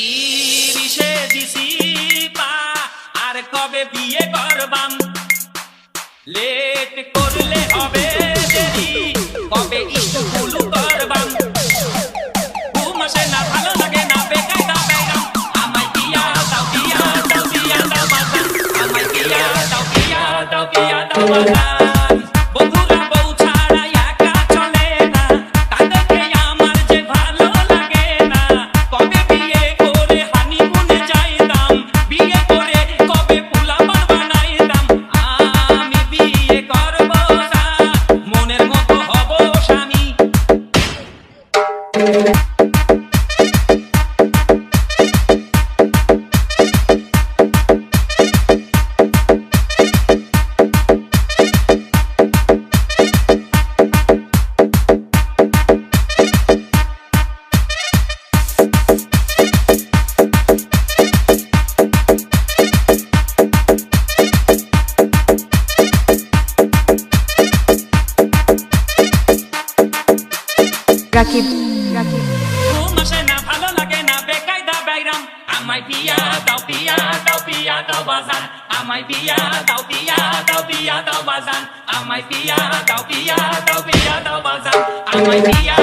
তিরিশে দিছি পা, আর কবে বিয়ে করবাম? লেট করলে হবে দেরি, কবে স্কুল করবাম? ঘুম আসে না ভালো লাগে, না বেকায়দা বেগাম আমায় বিয়া দাও বিয়া দাও বিয়া দাও বাজান আমায় বিয়া দাও বিয়া দাও বিয়া দাও বাজান রাকিব রাকিব ঘুম আসে না ভালো লাগে না বেকায়দা বাইরাম আমায় বিয়া দাও বিয়া দাও বিয়া দাও বাজান আমায় বিয়া দাও বিয়া দাও বিয়া দাও বাজান আমায় বিয়া দাও বিয়া দাও বিয়া দাও বাজান আমায় বিয়া